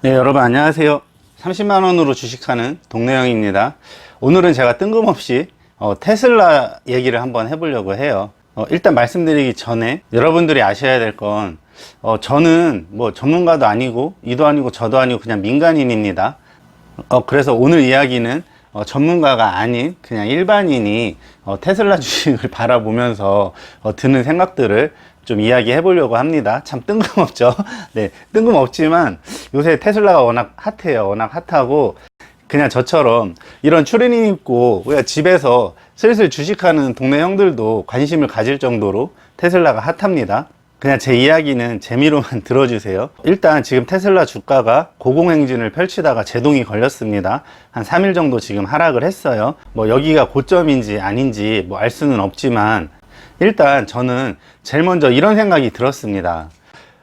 네, 여러분 안녕하세요. 30만 원으로 주식하는 동네형입니다. 오늘은 제가 뜬금없이 어, 테슬라 얘기를 한번 해보려고 해요. 어, 일단 말씀드리기 전에 여러분들이 아셔야 될건 어, 저는 뭐 전문가도 아니고 이도 아니고 저도 아니고 그냥 민간인입니다. 어, 그래서 오늘 이야기는 어, 전문가가 아닌 그냥 일반인이 어, 테슬라 주식을 바라보면서 어, 드는 생각들을 좀 이야기해 보려고 합니다. 참 뜬금없죠. 네, 뜬금없지만 요새 테슬라가 워낙 핫해요. 워낙 핫하고 그냥 저처럼 이런 추리닝 입고 우리가 집에서 슬슬 주식하는 동네 형들도 관심을 가질 정도로 테슬라가 핫합니다. 그냥 제 이야기는 재미로만 들어주세요. 일단 지금 테슬라 주가가 고공행진을 펼치다가 제동이 걸렸습니다. 한 3일 정도 지금 하락을 했어요. 뭐 여기가 고점인지 아닌지 뭐 알 수는 없지만 일단 저는 제일 먼저 이런 생각이 들었습니다.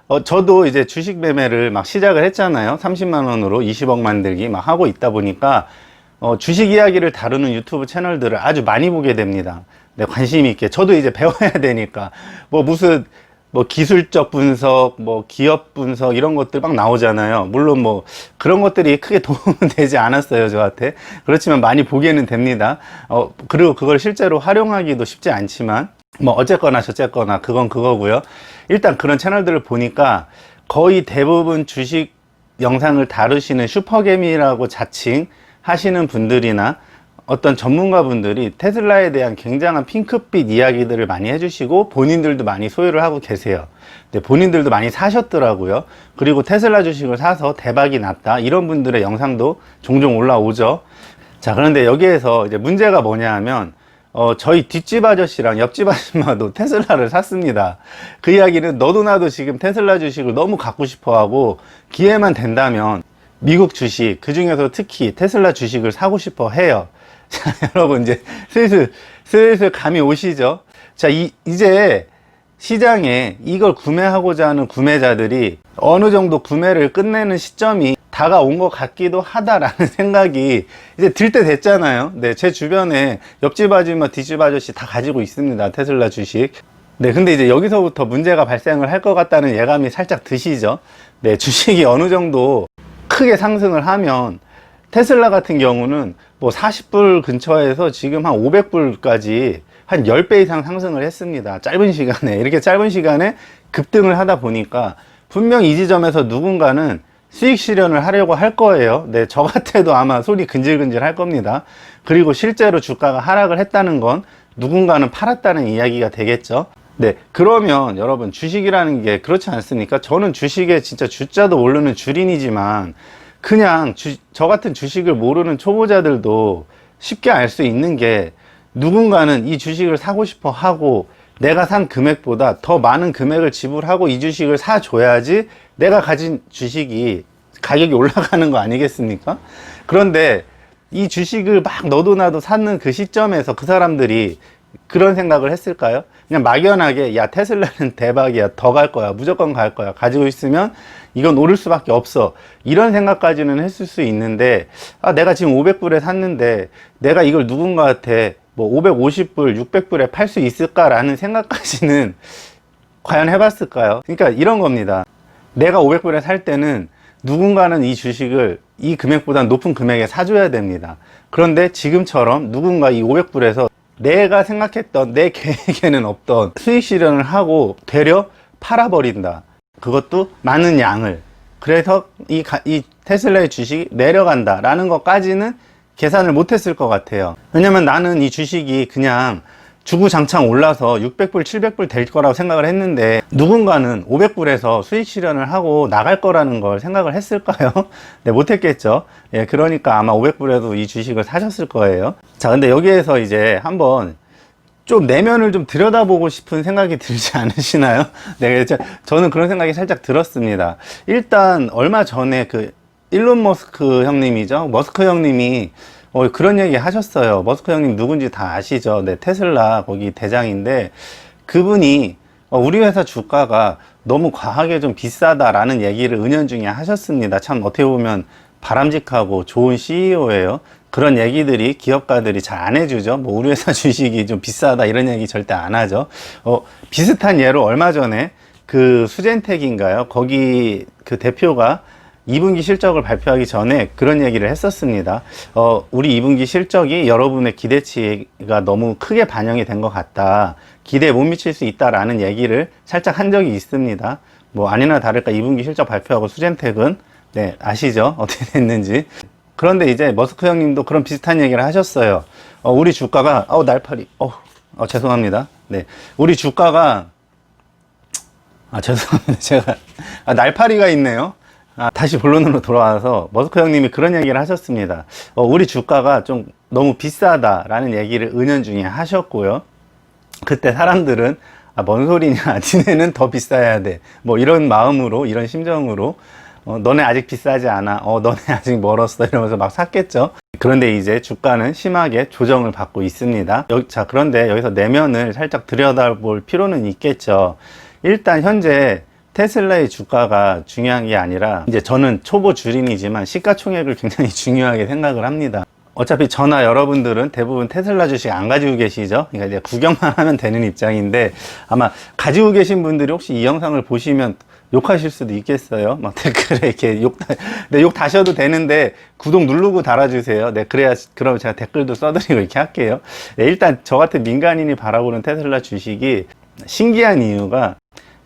어, 저도 이제 주식 매매를 막 시작을 했잖아요. 30만 원으로 20억 만들기 막 하고 있다 보니까 어, 주식 이야기를 다루는 유튜브 채널들을 아주 많이 보게 됩니다. 네, 관심 있게. 저도 이제 배워야 되니까. 뭐 무슨 뭐 기술적 분석, 뭐 기업 분석 이런 것들 막 나오잖아요. 물론 뭐 그런 것들이 크게 도움은 되지 않았어요, 저한테. 그렇지만 많이 보게는 됩니다. 어, 그리고 그걸 실제로 활용하기도 쉽지 않지만 뭐 어쨌거나 저쨌거나 그건 그거고요. 일단 그런 채널들을 보니까 거의 대부분 주식 영상을 다루시는 슈퍼개미라고 자칭 하시는 분들이나 어떤 전문가분들이 테슬라에 대한 굉장한 핑크빛 이야기들을 많이 해주시고 본인들도 많이 소유를 하고 계세요. 본인들도 많이 사셨더라고요. 그리고 테슬라 주식을 사서 대박이 났다. 이런 분들의 영상도 종종 올라오죠. 자, 그런데 여기에서 이제 문제가 뭐냐 하면 어, 저희 뒷집 아저씨랑 옆집 아줌마도 테슬라를 샀습니다. 그 이야기는 너도 나도 지금 테슬라 주식을 너무 갖고 싶어 하고 기회만 된다면 미국 주식, 그 중에서 특히 테슬라 주식을 사고 싶어 해요. 자, 여러분 이제 슬슬, 슬슬 감이 오시죠? 자, 이, 이제 시장에 이걸 구매하고자 하는 구매자들이 어느 정도 구매를 끝내는 시점이 다가온 것 같기도 하다라는 생각이 이제 들 때 됐잖아요. 네, 제 주변에 옆집 아줌마, 뒷집 아저씨 다 가지고 있습니다. 테슬라 주식. 네, 근데 이제 여기서부터 문제가 발생을 할 것 같다는 예감이 살짝 드시죠? 네, 주식이 어느 정도 크게 상승을 하면 테슬라 같은 경우는 뭐 40불 근처에서 지금 한 500불까지 한 10배 이상 상승을 했습니다. 짧은 시간에. 이렇게 짧은 시간에 급등을 하다 보니까 분명 이 지점에서 누군가는 수익 실현을 하려고 할 거예요. 네, 저 같아도 아마 손이 근질근질 할 겁니다. 그리고 실제로 주가가 하락을 했다는 건 누군가는 팔았다는 이야기가 되겠죠. 네, 그러면 여러분 주식이라는 게 그렇지 않습니까? 저는 주식에 진짜 주자도 모르는 주린이지만 그냥 주, 저 같은 주식을 모르는 초보자들도 쉽게 알 수 있는 게 누군가는 이 주식을 사고 싶어 하고 내가 산 금액보다 더 많은 금액을 지불하고 이 주식을 사줘야지 내가 가진 주식이 가격이 올라가는 거 아니겠습니까? 그런데 이 주식을 막 너도 나도 사는 그 시점에서 그 사람들이 그런 생각을 했을까요? 그냥 막연하게 야 테슬라는 대박이야 더 갈 거야 무조건 갈 거야 가지고 있으면 이건 오를 수밖에 없어 이런 생각까지는 했을 수 있는데 아 내가 지금 500불에 샀는데 내가 이걸 누군가한테 뭐 550불 600불에 팔 수 있을까 라는 생각까지는 과연 해봤을까요? 그러니까 이런 겁니다 내가 500불에 살 때는 누군가는 이 주식을 이 금액보다 높은 금액에 사줘야 됩니다 그런데 지금처럼 누군가 이 500불에서 내가 생각했던 내 계획에는 없던 수익 실현을 하고 되려 팔아버린다. 그것도 많은 양을. 그래서 이, 가- 이 테슬라의 주식이 내려간다 라는 것까지는 계산을 못 했을 것 같아요. 왜냐면 나는 이 주식이 그냥 주구장창 올라서 600불, 700불 될 거라고 생각을 했는데 누군가는 500불에서 수익 실현을 하고 나갈 거라는 걸 생각을 했을까요? 네, 못했겠죠. 예, 그러니까 아마 500불에도 이 주식을 사셨을 거예요. 자, 근데 여기에서 이제 한번 좀 내면을 좀 들여다보고 싶은 생각이 들지 않으시나요? 네, 저- 저는 그런 생각이 살짝 들었습니다. 일단 얼마 전에 그 일론 머스크 형님이죠. 머스크 형님이 어, 그런 얘기 하셨어요. 머스크 형님 누군지 다 아시죠? 네, 테슬라 거기 대장인데 그분이 어, 우리 회사 주가가 너무 과하게 좀 비싸다라는 얘기를 은연중에 하셨습니다. 참 어떻게 보면 바람직하고 좋은 CEO예요. 그런 얘기들이 기업가들이 잘 안 해주죠. 뭐 우리 회사 주식이 좀 비싸다 이런 얘기 절대 안 하죠. 어, 비슷한 예로 얼마 전에 그 수젠텍인가요? 거기 그 대표가 2분기 실적을 발표하기 전에 그런 얘기를 했었습니다. 어, 우리 2분기 실적이 여러분의 기대치가 너무 크게 반영이 된 것 같다. 기대에 못 미칠 수 있다라는 얘기를 살짝 한 적이 있습니다. 뭐 아니나 다를까 2분기 실적 발표하고 수젠텍은 네, 아시죠? 어떻게 됐는지. 그런데 이제 머스크 형님도 그런 비슷한 얘기를 하셨어요. 어, 우리 주가가, 어, 날파리, 어, 어, 죄송합니다. 네. 우리 주가가, 아, 죄송합니다. 제가, 아, 날파리가 있네요. 아, 다시 본론으로 돌아와서 머스크 형님이 그런 얘기를 하셨습니다. 어, 우리 주가가 좀 너무 비싸다라는 얘기를 은연중에 하셨고요. 그때 사람들은 아, 뭔 소리냐. 니네는 더 비싸야 돼. 뭐 이런 마음으로, 이런 심정으로, 어, 너네 아직 비싸지 않아. 어, 너네 아직 멀었어. 이러면서 막 샀겠죠. 그런데 이제 주가는 심하게 조정을 받고 있습니다. 여기, 자, 그런데 여기서 내면을 살짝 들여다볼 필요는 있겠죠. 일단 현재 테슬라의 주가가 중요한 게 아니라 이제 저는 초보 주린이지만 시가총액을 굉장히 중요하게 생각을 합니다. 어차피 저나 여러분들은 대부분 테슬라 주식 안 가지고 계시죠? 그러니까 이제 구경만 하면 되는 입장인데 아마 가지고 계신 분들이 혹시 이 영상을 보시면 욕하실 수도 있겠어요. 막 댓글에 이렇게 욕, 다- 네, 욕 다셔도 되는데 구독 누르고 달아주세요. 네, 그래야, 그럼 제가 댓글도 써드리고 이렇게 할게요. 네, 일단 저 같은 민간인이 바라보는 테슬라 주식이 신기한 이유가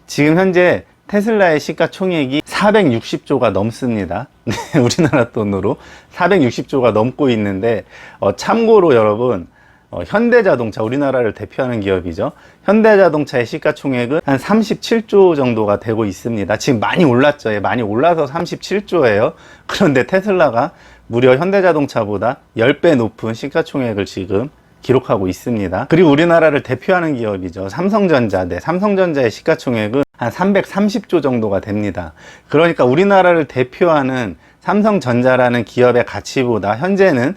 지금 현재 테슬라의 시가총액이 460조가 넘습니다. 네, 우리나라 돈으로 460조가 넘고 있는데 어, 참고로 여러분 어, 현대자동차 우리나라를 대표하는 기업이죠. 현대자동차의 시가총액은 한 37조 정도가 되고 있습니다. 지금 많이 올랐죠. 예, 많이 올라서 37조예요. 그런데 테슬라가 무려 현대자동차보다 10배 높은 시가총액을 지금 기록하고 있습니다. 그리고 우리나라를 대표하는 기업이죠. 삼성전자. 네, 삼성전자의 시가총액은 한 330조 정도가 됩니다. 그러니까 우리나라를 대표하는 삼성전자라는 기업의 가치보다 현재는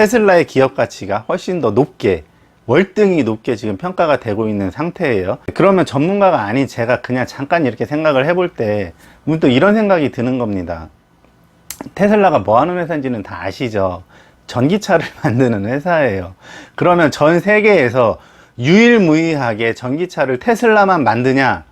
테슬라의 기업 가치가 훨씬 더 높게 월등히 높게 지금 평가가 되고 있는 상태예요. 그러면 전문가가 아닌 제가 그냥 잠깐 이렇게 생각을 해볼 때 문득 이런 생각이 드는 겁니다. 테슬라가 뭐 하는 회사인지는 다 아시죠? 전기차를 만드는 회사예요. 그러면 전 세계에서 유일무이하게 전기차를 테슬라만 만드냐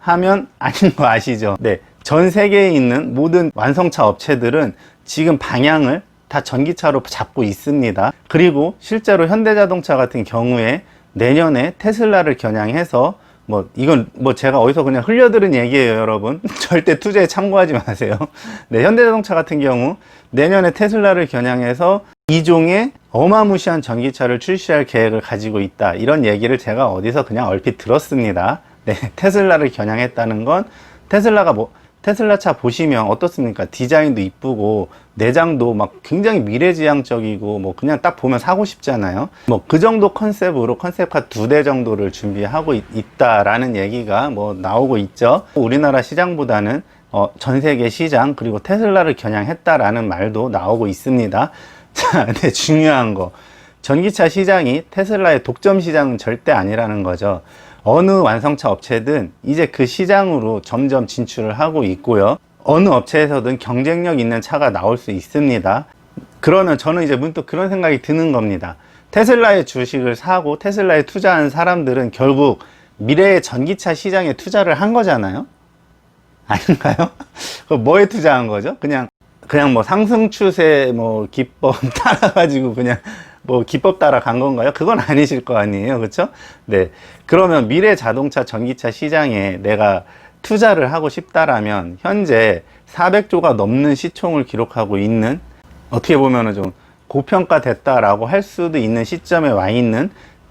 하면 아닌 거 아시죠? 네. 전 세계에 있는 모든 완성차 업체들은 지금 방향을 다 전기차로 잡고 있습니다. 그리고 실제로 현대자동차 같은 경우에 내년에 테슬라를 겨냥해서 뭐 이건 뭐 제가 어디서 그냥 흘려들은 얘기예요, 여러분. 절대 투자에 참고하지 마세요. 네, 현대자동차 같은 경우 내년에 테슬라를 겨냥해서 이종의 어마무시한 전기차를 출시할 계획을 가지고 있다. 이런 얘기를 제가 어디서 그냥 얼핏 들었습니다. 네, 테슬라를 겨냥했다는 건 테슬라가 뭐 테슬라 차 보시면 어떻습니까? 디자인도 이쁘고 내장도 막 굉장히 미래지향적이고 뭐 그냥 딱 보면 사고 싶잖아요. 뭐 그 정도 컨셉으로 컨셉카 두 대 정도를 준비하고 있, 있다라는 얘기가 뭐 나오고 있죠. 우리나라 시장보다는 어, 전 세계 시장 그리고 테슬라를 겨냥했다라는 말도 나오고 있습니다. 자, 근데 중요한 거 전기차 시장이 테슬라의 독점 시장은 절대 아니라는 거죠. 어느 완성차 업체든 이제 그 시장으로 점점 진출을 하고 있고요. 어느 업체에서든 경쟁력 있는 차가 나올 수 있습니다. 그러면 저는 이제 문득 그런 생각이 드는 겁니다. 테슬라의 주식을 사고 테슬라에 투자한 사람들은 결국 미래의 전기차 시장에 투자를 한 거잖아요. 아닌가요? 그 뭐에 투자한 거죠? 그냥 그냥 뭐 상승 추세 뭐 기법 따라가지고 그냥 뭐 기법 따라 간 건가요? 그건 아니실 거 아니에요, 그렇죠? 네. 그러면 미래 자동차 전기차 시장에 내가 투자를 하고 싶다라면 현재 400조가 넘는 시총을 기록하고 있는 어떻게 보면은 좀 고평가됐다라고 할 수도 있는 시점에 와 있는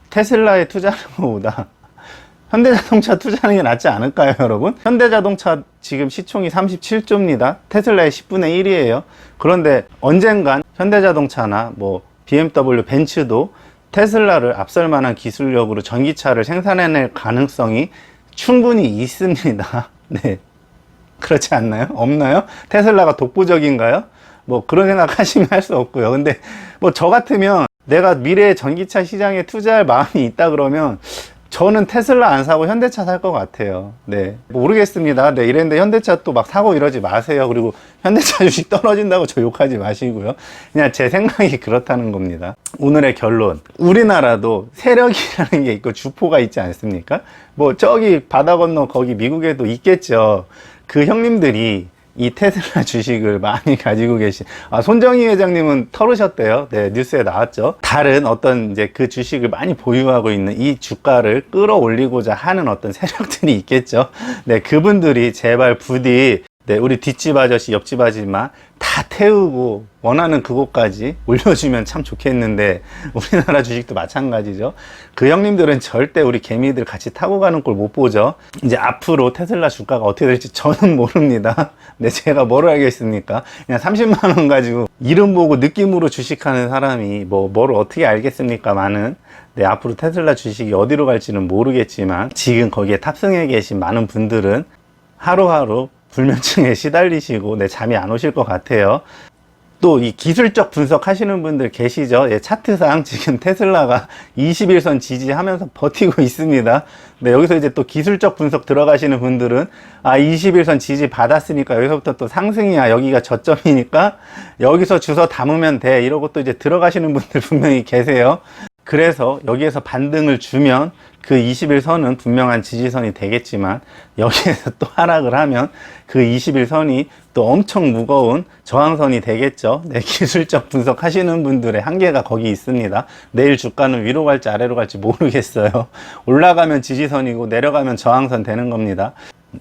테슬라에 투자하는 것보다 현대자동차 투자하는 게 낫지 않을까요, 여러분? 현대자동차 지금 시총이 37조입니다. 테슬라의 10분의 1이에요. 그런데 언젠간 현대자동차나 뭐 BMW, 벤츠도 테슬라를 앞설 만한 기술력으로 전기차를 생산해낼 가능성이 충분히 있습니다. 네. 그렇지 않나요? 없나요? 테슬라가 독보적인가요? 뭐 그런 생각 하시면 할 수 없고요. 근데 뭐 저 같으면 내가 미래의 전기차 시장에 투자할 마음이 있다 그러면 저는 테슬라 안 사고 현대차 살 것 같아요. 네. 모르겠습니다. 네. 이랬는데 현대차 또 막 사고 이러지 마세요. 그리고 현대차 주식 떨어진다고 저 욕하지 마시고요. 그냥 제 생각이 그렇다는 겁니다. 오늘의 결론. 우리나라도 세력이라는 게 있고 주포가 있지 않습니까? 뭐 저기 바다 건너 거기 미국에도 있겠죠. 그 형님들이 이 테슬라 주식을 많이 가지고 계신 아, 손정희 회장님은 털으셨대요. 네, 뉴스에 나왔죠. 다른 어떤 이제 그 주식을 많이 보유하고 있는 이 주가를 끌어올리고자 하는 어떤 세력들이 있겠죠. 네, 그분들이 제발 부디 네, 우리 뒷집 아저씨, 옆집 아줌마 다 태우고 원하는 그곳까지 올려주면 참 좋겠는데 우리나라 주식도 마찬가지죠. 그 형님들은 절대 우리 개미들 같이 타고 가는 꼴못 보죠. 이제 앞으로 테슬라 주가가 어떻게 될지 저는 모릅니다. 네, 제가 뭘 알겠습니까? 그냥 30만 원 가지고 이름 보고 느낌으로 주식하는 사람이 뭐 뭘 어떻게 알겠습니까? 많은 네, 앞으로 테슬라 주식이 어디로 갈지는 모르겠지만 지금 거기에 탑승해 계신 많은 분들은 하루하루 불면증에 시달리시고 네, 잠이 안 오실 것 같아요. 또 이 기술적 분석 하시는 분들 계시죠? 예, 차트상 지금 테슬라가 21선 지지하면서 버티고 있습니다. 네, 여기서 이제 또 기술적 분석 들어가시는 분들은 아, 21선 지지 받았으니까 여기서부터 또 상승이야. 여기가 저점이니까 여기서 주서 담으면 돼. 이러고 또 이제 들어가시는 분들 분명히 계세요. 그래서 여기에서 반등을 주면 그 21선은 분명한 지지선이 되겠지만 여기에서 또 하락을 하면 그 21선이 또 엄청 무거운 저항선이 되겠죠. 네, 기술적 분석 하시는 분들의 한계가 거기 있습니다. 내일 주가는 위로 갈지 아래로 갈지 모르겠어요. 올라가면 지지선이고 내려가면 저항선 되는 겁니다.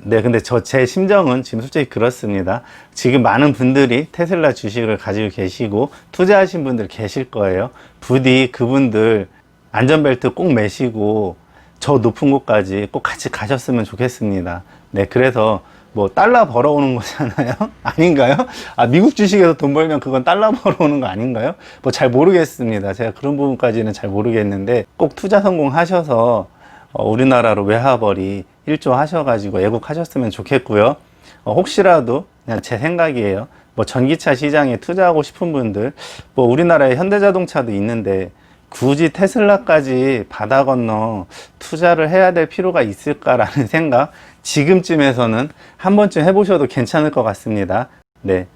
네, 근데 저 제 심정은 지금 솔직히 그렇습니다. 지금 많은 분들이 테슬라 주식을 가지고 계시고 투자하신 분들 계실 거예요. 부디 그분들 안전벨트 꼭 매시고 저 높은 곳까지 꼭 같이 가셨으면 좋겠습니다. 네, 그래서 뭐 달러 벌어오는 거잖아요. 아닌가요? 아, 미국 주식에서 돈 벌면 그건 달러 벌어오는 거 아닌가요? 뭐 잘 모르겠습니다. 제가 그런 부분까지는 잘 모르겠는데 꼭 투자 성공하셔서 어, 우리나라로 외화벌이 1조 하셔가지고 애국하셨으면 좋겠고요. 어, 혹시라도 그냥 제 생각이에요. 뭐 전기차 시장에 투자하고 싶은 분들, 뭐 우리나라에 현대자동차도 있는데 굳이 테슬라까지 바다 건너 투자를 해야 될 필요가 있을까라는 생각 지금쯤에서는 한 번쯤 해보셔도 괜찮을 것 같습니다. 네.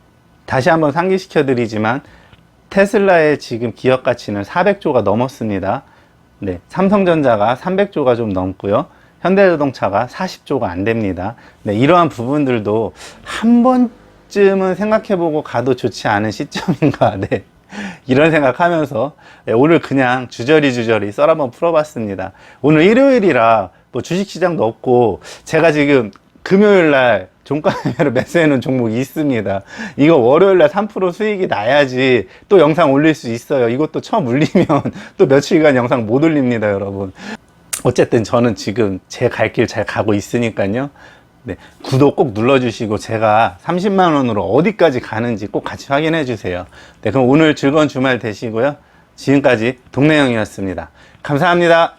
다시 한번 상기시켜 드리지만 테슬라의 지금 기업 가치는 400조가 넘었습니다. 네, 삼성전자가 300조가 좀 넘고요. 현대자동차가 40조가 안 됩니다. 네, 이러한 부분들도 한 번쯤은 생각해보고 가도 좋지 않은 시점인가. 네. 이런 생각하면서 네, 오늘 그냥 주저리 주저리 썰 한번 풀어봤습니다. 오늘 일요일이라 뭐 주식시장도 없고 제가 지금 금요일 날 종가 매매로 매수해 놓은 종목이 있습니다. 이거 월요일 날 3% 수익이 나야지 또 영상 올릴 수 있어요. 이것도 처음 울리면 또 며칠간 영상 못 올립니다, 여러분. 어쨌든 저는 지금 제 갈 길 잘 가고 있으니까요. 네, 구독 꼭 눌러주시고 제가 30만 원으로 어디까지 가는지 꼭 같이 확인해 주세요. 네, 그럼 오늘 즐거운 주말 되시고요. 지금까지 동네형이었습니다. 감사합니다.